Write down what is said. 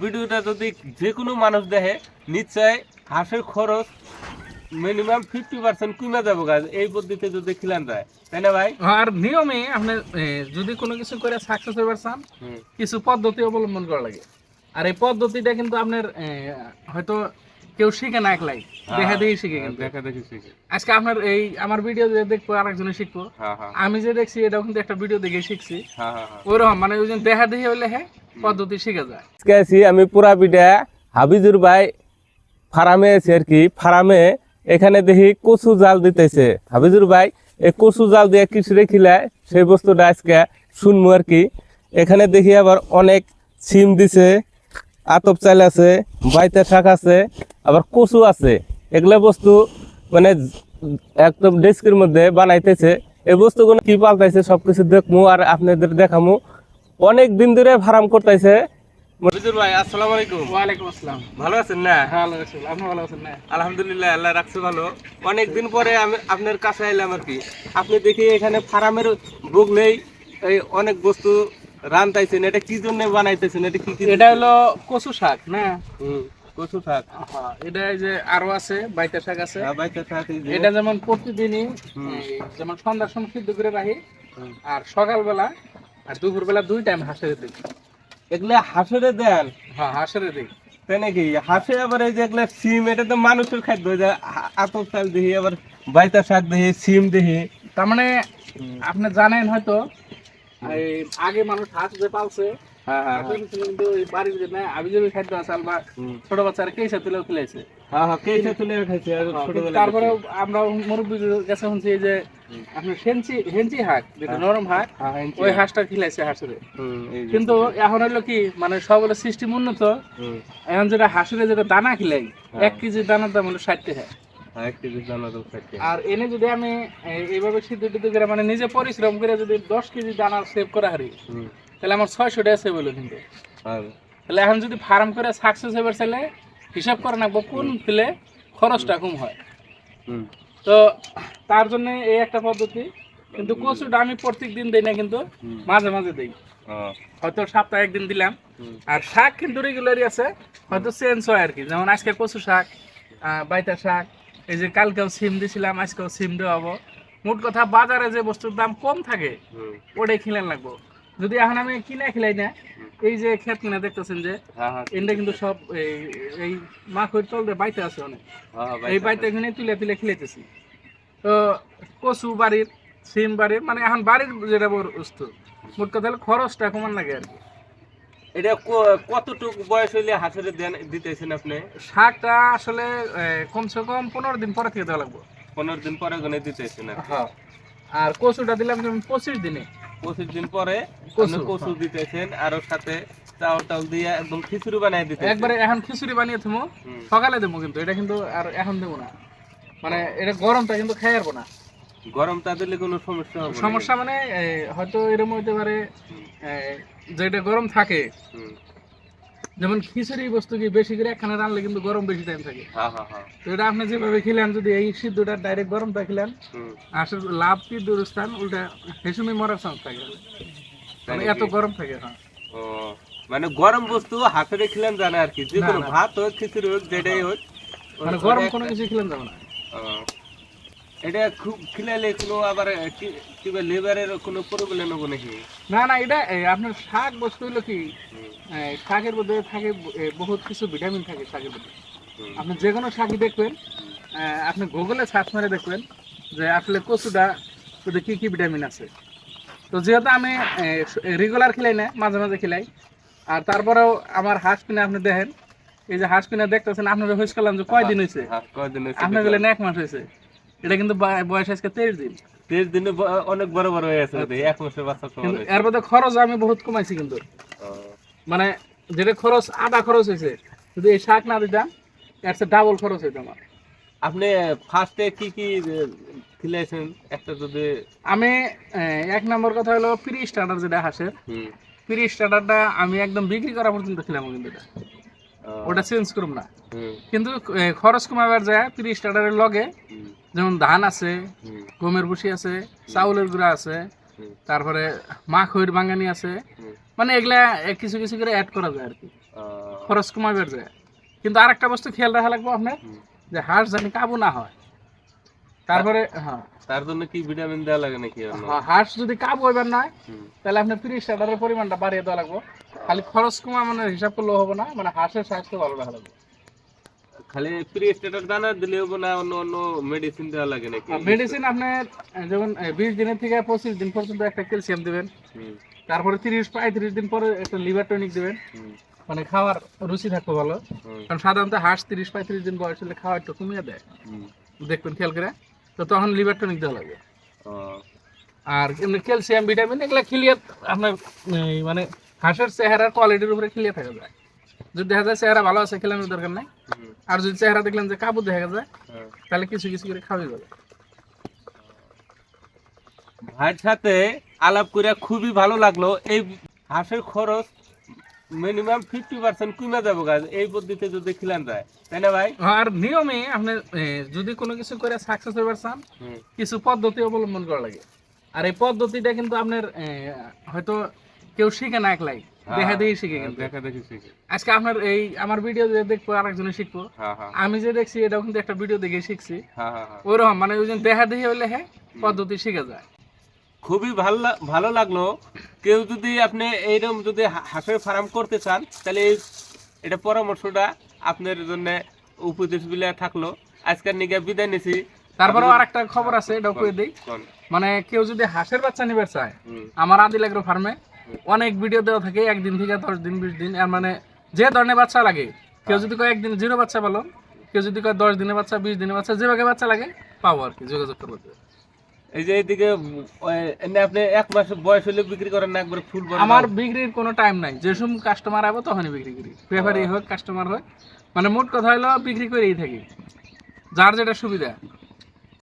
ভিডিওটা যদি যে কোনো মানুষ দেখে নিশ্চয় হাঁসের খরচ মিনিমাম ফিফটি পার্সেন্ট কমে যাব গাছ এই পদ্ধতিতে যদি খিলান যায় তাই না ভাই? আর নিয়মে আপনি যদি কোনো কিছু করে সাকসেস হবার চান কিছু পদ্ধতি অবলম্বন করা লাগে। আর এই পদ্ধতিটা কিন্তু আপনার হয়তো কেউ শিখে না একলাই। দেখা দিয়ে শিখে কিন্তু। দেখা দেখি শিখে। আজকে আপনার এই আমার ভিডিও যে দেখব আরেকজনে শিখব। হ্যাঁ হ্যাঁ। আমি যে দেখছি এটা কিন্তু একটা ভিডিও দেখে শিখছি। হ্যাঁ হ্যাঁ হ্যাঁ। ওইরকম মানে ওই দেখা দেখি হইলে হ্যাঁ পদ্ধতি শিখে যায়। আজকে আছি আমি পুরা পিঠা হাবিজুর ভাই ফার্মে আছি আর কি। ফার্মে এখানে দেখি কচু জাল দিতেছে। হাবিজুর ভাই, এই কচু জাল দিয়ে কিছু খিলায় সেই বস্তুটা আজকে শুনব আর কি। এখানে দেখি আবার অনেক সিম দিছে, আতপ চাল আছে, বাইতে শাক আছে, আবার কচু আছে। এগুলা বস্তু মানে একদম ডেস্কের মধ্যে বানাইতেছে। এই বস্তুগুলো কি পাল্টাইছে সবকিছু দেখমু আর আপনাদের দেখামু। অনেক দিন ধরে ফার্ম করতেছে। মফিজুর ভাই আসসালামু আলাইকুম। ওয়ালাইকুম আসসালাম। ভালো আছেন না? ভালো আছি। আপনি ভালো আছেন না? আলহামদুলিল্লাহ আল্লাহ রাখছে ভালো। অনেক দিন পরে আমি আপনার কাছে এলাম আর কি। আপনি দেখি এখানে ফার্মের বগলেই এই অনেক বস্তু রান্তাইছেন এটা কি জন্য বানাইতেছেন? এটা কি এটা হলো কচু শাক না? হুম, কচু শাক। হ্যাঁ, এটা যে আরও আছে বাইতা শাক আছে। হ্যাঁ, বাইতে শাক এটা যেমন প্রতিদিনই যেমন সন্ধ্যার সময় সিদ্ধ করে রাখি। আর সকালবেলা আর দুপুরবেলা দুই টাইম হাঁসের দিই। এগুলা হাঁসেরে দেন হ্যাঁ হাঁসের দিই। তাই নাকি? হাঁসে আবার এই যে এগুলা সিম এটা তো মানুষের খাদ্য যে আতপ চাল দিহি আবার বাইতা শাক দিহি সিম দিহি। তার মানে আপনি জানেন হয়তো আগে মানুষ হাঁস যে পালছে হ্যাঁ হ্যাঁ হ্যাঁ। কেসে তুলে খাইছে আর ছোটবেলায় তারপরে আমরা মুরব্বীদের কাছে শুনছি যে আপনার হেঞ্চি হেঞ্চি হাঁক যেটা নরম হাঁক ওই হাঁসটা খিলাইছে হাঁসের হুম, এই যে। কিন্তু এখন হলো কি মানে সব হলো সিস্টেম উন্নত। এখন যেটা হাঁসের যেটা দানা খিলাই। এক কেজি দানার দাম হলো ষাট টাকা। হ্যাঁ। আর এনে যদি আমি এইভাবে সিদ্ধ টিদ্ধ করে মানে নিজে পরিশ্রম করে যদি দশ কেজি দানা সেভ করা হারি তাহলে আমার ছয়শো টাকা সেভ হলো কিন্তু। তাহলে এখন যদি ফার্ম করে সাকসেস হবার চাইলে হিসাব করে রাখব কোন পেলে খরচটা কম হয়। তো তার জন্য এই একটা পদ্ধতি কিন্তু কচুটা আমি প্রত্যেক দিন দিই না কিন্তু মাঝে মাঝে দিই। হয়তো সপ্তাহে একদিন দিলাম। আর শাক কিন্তু রেগুলারই আছে হয়তো চেঞ্জ হয় আর কি যেমন আজকে কচু শাক বাইতা শাক এই যে কালকেও সিম দিছিলাম আজকেও সিম দেওয়াবো মোট কথা বাজারে যে বস্তুর দাম কম থাকে ওটাই খিলান লাগবো যদি এখন আমি কিনে খেলাই না এই যে খেত কিনা দেখতেছেন যে হ্যাঁ, হ্যাঁ, কিন্তু সব এই এই মাখের দিয়ে বাইতে আছে অনেক। হ্যাঁ, এই বাইতে এখানে তুলে তুলে খিলাইতেছি। তো কচু বাড়ির সিম বাড়ির মানে এখন বাড়ির যেটা বস্তু মোট কথা হলো খরচটা কমান লাগে আর কি। এটা কতটুক বয়স হইলে হাঁসের দেন দিতেছেন আপনি? শাকটা আসলে কমসে কম পনেরো দিন পরে থেকে দেওয়া লাগবে। পনেরো দিন পরে গনে দিতেছেন আর কচুটা দিলাম পঁচিশ দিনে। পঁচিশ দিন পরে কচু, দিতেছেন আর সাথে চাউল টাউল দিয়ে একদম খিচুড়ি বানিয়ে দিতে একবারে এখন খিচুড়ি বানিয়ে থামো। সকালে দেবো কিন্তু এটা কিন্তু আর এখন দেবো না। মানে এটা গরমটা কিন্তু খেয়ে পারব না গরমটা দিলে কোনো সমস্যা হবে সমস্যা মানে হয়তো এরকম হতে পারে যেটা গরম থাকে যেমন খিচুড়ি বস্তু কি বেশি করে একখানে রানলে কিন্তু গরম বেশি টাইম থাকে। হ্যাঁ হ্যাঁ হ্যাঁ তো এটা আপনি যেভাবে খেলেন যদি এই সিদ্ধটা ডাইরেক্ট গরম খেলেন হুম, আসলে লাভ কি দূরস্থান উল্টা হেসুমি মরার চান্স থাকে। মানে এত গরম থাকে না ও মানে গরম বস্তু হাতে খেলেন জানে আর কি যে কোনো। ভাত হোক খিচুড়ি হোক যেটাই হোক মানে গরম কোনো কিছু খেলেন যাবে না। এটা খুব খিলাইলে কোনো আবার কি কিবা লেবারের কোনো প্রবলেম হবে নাকি? না না এটা আপনার শাক বস্তু হলো কি শাকের মধ্যে থাকে বহুত কিছু ভিটামিন থাকে শাকের মধ্যে। আপনি যে কোনো শাকই দেখবেন আপনি গুগলে সার্চ মেরে দেখবেন যে আসলে কচুটা শুধু কি কি ভিটামিন আছে। তো যেহেতু আমি রেগুলার খেলাই না মাঝে মাঝে খেলাই আর তারপরেও আমার হাঁস কিনে আপনি দেখেন এই যে হাঁস কিনে দেখতেছেন আপনারা হয়েছে করলাম যে কয়দিন হয়েছে হ্যাঁ, কয়দিন হয়েছে আপনি বললেন এক মাস হয়েছে এটা কিন্তু বয়স আজকে তেইশ দিন। তেইশ দিনে অনেক বড় বড় হয়ে গেছে এক মাসের বাচ্চা। এর মধ্যে খরচ আমি বহুত কমাইছি কিন্তু। মানে যেটা খরচ আধা খরচ হয়েছে। যদি এই শাক না দিতাম এর ডাবল খরচ হইতো আমার। আপনি ফার্স্টে কি কি খিলাইছেন? একটা যদি আমি এক নম্বর কথা হলো প্রি স্টার্টার যেটা হাঁসের প্রি স্টার্টারটা আমি একদম বিক্রি করা পর্যন্ত খেলাম কিন্তু এটা। ওটা চেঞ্জ করুম না। কিন্তু খরচ কমাবার যায় প্রি স্টার্টারের লগে যেমন ধান আছে গমের ভুসি আছে চাউলের গুঁড়া আছে তারপরে মাখইর বাঙানি আছে। মানে এগুলা কিছু কিছু করে অ্যাড করা যায় আর কি খরচ কমাবে যায়। কিন্তু আরেকটা বস্তু খেয়াল রাখা লাগবে আপনার যে হাঁস জানি কাবু না হয়। তারপরে হ্যাঁ। তার জন্য কি ভিটামিন দেওয়া লাগে নাকি? হ্যাঁ, হাঁস যদি কাবু হইবার হুম। তাহলে আপনার ফ্রি স্টার্টারের পরিমাণটা বাড়িয়ে দেওয়া লাগবে। খালি খরচ কমা মানে হিসাব করলেও হবে না মানে হাঁসের স্বাস্থ্য ভালো রাখা লাগবে। খালি প্রি স্টেটার দানা দিলে হবে না অন্য অন্য মেডিসিন দেওয়া লাগে নাকি? মেডিসিন আপনার আহ, যেমন বিশ দিনের থেকে পঁচিশ দিন পর্যন্ত একটা ক্যালসিয়াম দিবেন। তারপরে তিরিশ পঁয়ত্রিশ দিন পরে একটা লিভার টনিক দিবেন। মানে খাওয়ার রুচি থাকবে ভালো। কারণ সাধারণত হাঁস তিরিশ পঁয়ত্রিশ দিন বয়স হলে খাওয়া একটু কমিয়ে দেয়। দেখবেন খেয়াল করে। তো তখন লিভার টনিক দেওয়া লাগে। আর এমনি ক্যালসিয়াম ভিটামিন এগুলো খেলিয়ে আপনার মানে হাঁসের চেহারার কোয়ালিটির উপরে খেলিয়ে থাকা যায়। যদি দেখা যায় চেহারা ভালো আছে খেলানোর দরকার নাই। আর যদি চেহারা দেখলেন যে কাবু দেখা যায় হ্যাঁ। তাহলে কিছু কিছু করে খাওয়াই যাবে। ভাইয়ের সাথে আলাপ করে খুবই ভালো লাগল। এই হাঁসের খরচ মিনিমাম ফিফটি পার্সেন্ট কমে যাব গাছ এই পদ্ধতিতে যদি খিলান যায়। তাই না ভাই? আর নিয়মে আপনি যদি কোনো কিছু করে সাকসেস হইবার চান কিছু পদ্ধতি অবলম্বন করা লাগে। আর এই পদ্ধতিটা কিন্তু আপনার হয়তো কেউ শিখে না একলাই। দেখা দিয়ে শিখে কিন্তু। দেখা দেখি শিখে। আজকে আপনার এই আমার ভিডিও যে দেখব আরেকজনে শিখব। হ্যাঁ হ্যাঁ। আমি যে দেখছি এটাও কিন্তু একটা ভিডিও দেখে শিখছি। হ্যাঁ হ্যাঁ হ্যাঁ। ওইরকম মানে ওই দেখা দেখে হইলে হ্যাঁ পদ্ধতি শিখে যায়। খুবই ভালো ভালো লাগল। কেউ যদি আপনি এইরকম যদি হাঁসের ফার্ম করতে চান তাহলে এই এটা পরামর্শটা আপনার জন্য উপদেশ বিলে থাকল। আজকের নিকে বিদায় নিছি। তারপরেও আর একটা খবর আছে এটাও কয়ে দিই। মানে কেউ যদি হাঁসের বাচ্চা নিবার চায় আমার আদি লাগল ফার্মে অনেক ভিডিও দেওয়া থাকে একদিন থেকে দশ দিন বিশ দিন আর মানে যে ধরনের বাচ্চা লাগে কেউ যদি কয় একদিন জিরো বাচ্চা পালো কেউ যদি কয় দশ দিনের বাচ্চা বিশ দিনের বাচ্চা যেভাবে বাচ্চা লাগে পাবো আর কি যোগাযোগ করব। এই যে এইদিকে আপনি এক মাস বয়স হলে বিক্রি করেন না একবার ফুল আমার বিক্রির কোনো টাইম নাই যে সময় কাস্টমার আবো তখনই বিক্রি করি ব্যাপারই হোক কাস্টমার হোক। মানে মোট কথা হলো বিক্রি করেই থাকি যার যেটা সুবিধা।